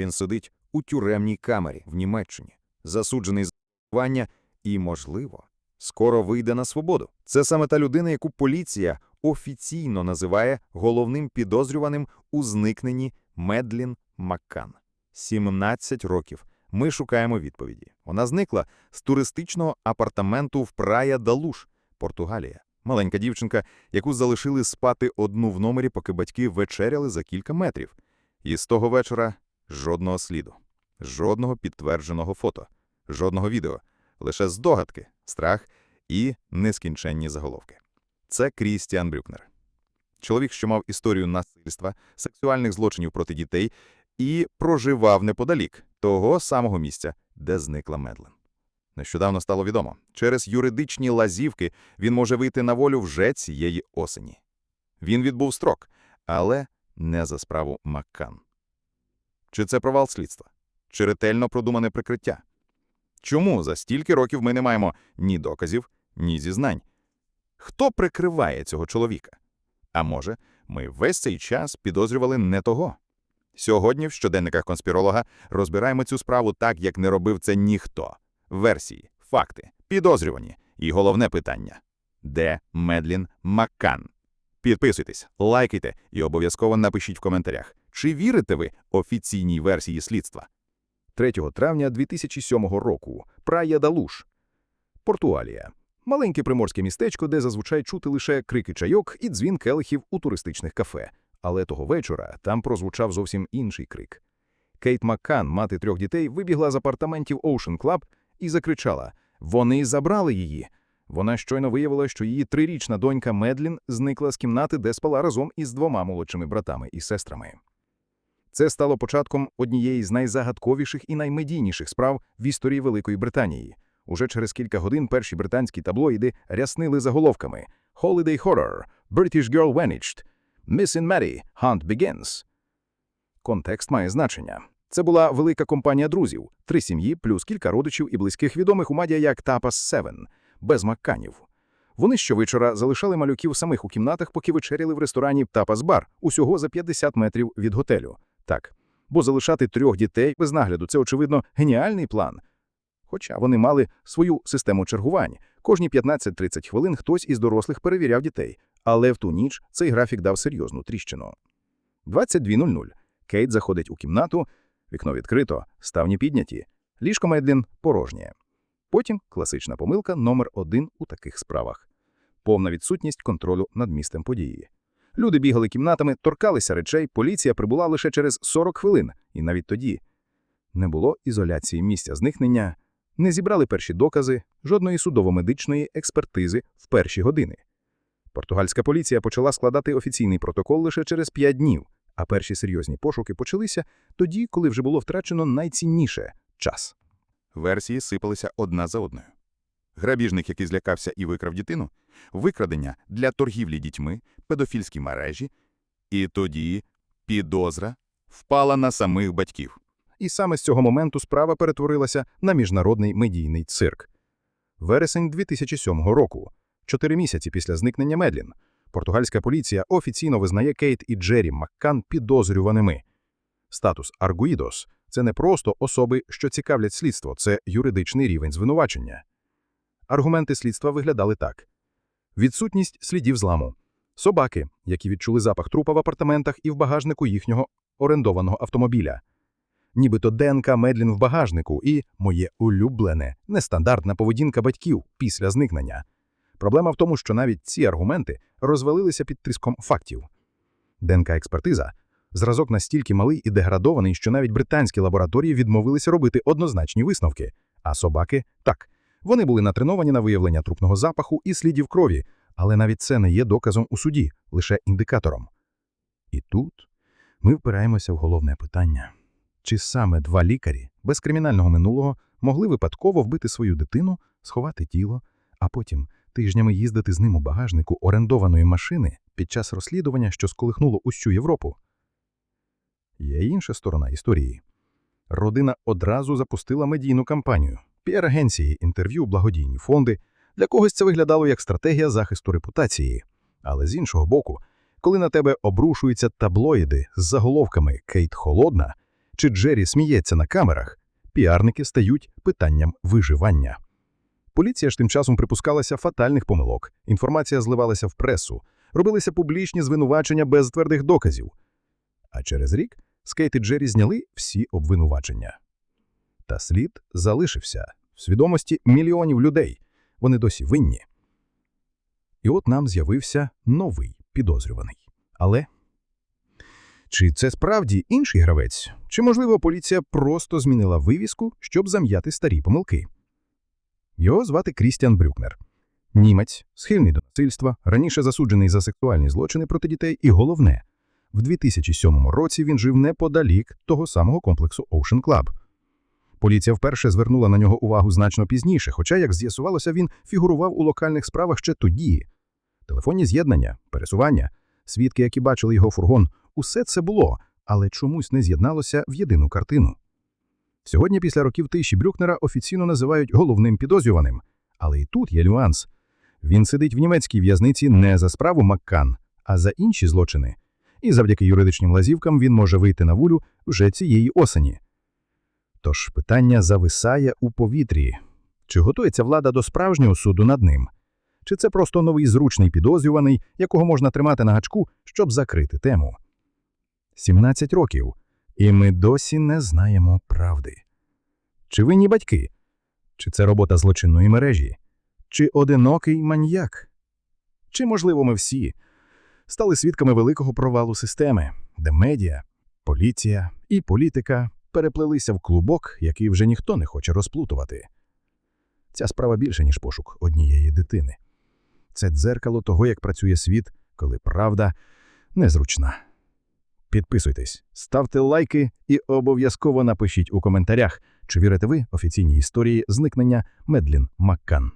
Він сидить у тюремній камері в Німеччині, засуджений за вбивання і, можливо, скоро вийде на свободу. Це саме та людина, яку поліція офіційно називає головним підозрюваним у зникненні Медлін Маккан. 17 років. Ми шукаємо відповіді. Вона зникла з туристичного апартаменту в Прая Далуш, Португалія. Маленька дівчинка, яку залишили спати одну в номері, поки батьки вечеряли за кілька метрів. І з того вечора жодного сліду, жодного підтвердженого фото, жодного відео, лише здогадки, страх і нескінченні заголовки. Це Крістіан Брюкнер. Чоловік, що мав історію насильства, сексуальних злочинів проти дітей і проживав неподалік того самого місця, де зникла Медлен. Нещодавно стало відомо, через юридичні лазівки він може вийти на волю вже цієї осені. Він відбув строк, але не за справу Маккан. Чи це провал слідства? Чи ретельно продумане прикриття? Чому за стільки років ми не маємо ні доказів, ні зізнань? Хто прикриває цього чоловіка? А може, ми весь цей час підозрювали не того? Сьогодні в щоденниках конспіролога розбираємо цю справу так, як не робив це ніхто. Версії, факти, підозрювані і головне питання – де Медлін Маккан? Підписуйтесь, лайкайте і обов'язково напишіть в коментарях, чи вірите ви офіційній версії слідства. 3 травня 2007 року. Прая Далуш. Портуалія. Маленьке приморське містечко, де зазвичай чути лише крики чайок і дзвін келихів у туристичних кафе. Але того вечора там прозвучав зовсім інший крик. Кейт Маккан, мати трьох дітей, вибігла з апартаментів Ocean Club і закричала «Вони забрали її!». Вона щойно виявила, що її трирічна донька Медлін зникла з кімнати, де спала разом із двома молодшими братами і сестрами. Це стало початком однієї з найзагадковіших і наймедійніших справ в історії Великої Британії. Уже через кілька годин перші британські таблоїди ряснили заголовками «Holiday Horror», «British Girl Vanished», «Missing Mary», «Hunt Begins». Контекст має значення. Це була велика компанія друзів, три сім'ї, плюс кілька родичів і близьких відомих у мадія як Tapas Seven, без макканів. Вони щовечора залишали малюків самих у кімнатах, поки вечеряли в ресторані Tapas Бар, усього за 50 метрів від готелю. Так, бо залишати трьох дітей без нагляду – це, очевидно, геніальний план. Хоча вони мали свою систему чергувань. Кожні 15-30 хвилин хтось із дорослих перевіряв дітей, але в ту ніч цей графік дав серйозну тріщину. 22.00. Кейт заходить у кімнату, вікно відкрито, ставні підняті, ліжко Медлін порожнє. Потім класична помилка номер один у таких справах. Повна відсутність контролю над місцем події. Люди бігали кімнатами, торкалися речей, поліція прибула лише через 40 хвилин, і навіть тоді не було ізоляції місця зникнення, не зібрали перші докази, жодної судово-медичної експертизи в перші години. Португальська поліція почала складати офіційний протокол лише через 5 днів, а перші серйозні пошуки почалися тоді, коли вже було втрачено найцінніше – час. Версії сипалися одна за одною. Грабіжник, який злякався і викрав дитину, викрадення для торгівлі дітьми, педофільські мережі, і тоді підозра впала на самих батьків. І саме з цього моменту справа перетворилася на міжнародний медійний цирк. Вересень 2007 року, чотири місяці після зникнення Медлін, португальська поліція офіційно визнає Кейт і Джері Маккан підозрюваними. Статус аргуїдос – це не просто особи, що цікавлять слідство, це юридичний рівень звинувачення. Аргументи слідства виглядали так. Відсутність слідів зламу. Собаки, які відчули запах трупа в апартаментах і в багажнику їхнього орендованого автомобіля. Нібито ДНК Медлін в багажнику і моє улюблене, нестандартна поведінка батьків після зникнення. Проблема в тому, що навіть ці аргументи розвалилися під тиском фактів. ДНК-експертиза – зразок настільки малий і деградований, що навіть британські лабораторії відмовилися робити однозначні висновки. А собаки – так. Вони були натреновані на виявлення трупного запаху і слідів крові, але навіть це не є доказом у суді, лише індикатором. І тут ми впираємося в головне питання. Чи саме два лікарі без кримінального минулого могли випадково вбити свою дитину, сховати тіло, а потім тижнями їздити з ним у багажнику орендованої машини під час розслідування, що сколихнуло усю Європу? Є інша сторона історії. Родина одразу запустила медійну кампанію, піар-агенції, інтерв'ю, благодійні фонди. Для когось це виглядало як стратегія захисту репутації. Але з іншого боку, коли на тебе обрушуються таблоїди з заголовками «Кейт холодна», чи Джері сміється на камерах, піарники стають питанням виживання. Поліція ж тим часом припускалася фатальних помилок, інформація зливалася в пресу, робилися публічні звинувачення без твердих доказів. А через рік Скейт і Джері зняли всі обвинувачення. Та слід залишився в свідомості мільйонів людей. Вони досі винні. І от нам з'явився новий підозрюваний. Але чи це справді інший гравець? Чи, можливо, поліція просто змінила вивіску, щоб зам'яти старі помилки? Його звати Крістіан Брюкнер. Німець, схильний до насильства, раніше засуджений за сексуальні злочини проти дітей, і головне, в 2007 році він жив неподалік того самого комплексу Ocean Club. Поліція вперше звернула на нього увагу значно пізніше, хоча, як з'ясувалося, він фігурував у локальних справах ще тоді. Телефонні з'єднання, пересування, свідки, які бачили його фургон, усе це було, але чомусь не з'єдналося в єдину картину. Сьогодні, після років тиші Брюкнера офіційно називають головним підозрюваним. Але і тут є нюанс. Він сидить в німецькій в'язниці не за справу Маккан, а за інші злочини. І завдяки юридичним лазівкам він може вийти на волю вже цієї осені. Тож питання зависає у повітрі. Чи готується влада до справжнього суду над ним? Чи це просто новий зручний підозрюваний, якого можна тримати на гачку, щоб закрити тему? 17 років, і ми досі не знаємо правди. Чи винні батьки? Чи це робота злочинної мережі? Чи одинокий маньяк? Чи, можливо, ми всі стали свідками великого провалу системи, де медіа, поліція і політика переплелися в клубок, який вже ніхто не хоче розплутувати? Ця справа більше, ніж пошук однієї дитини. Це дзеркало того, як працює світ, коли правда незручна. Підписуйтесь, ставте лайки і обов'язково напишіть у коментарях, чи вірите ви офіційній історії зникнення Медлін Маккан.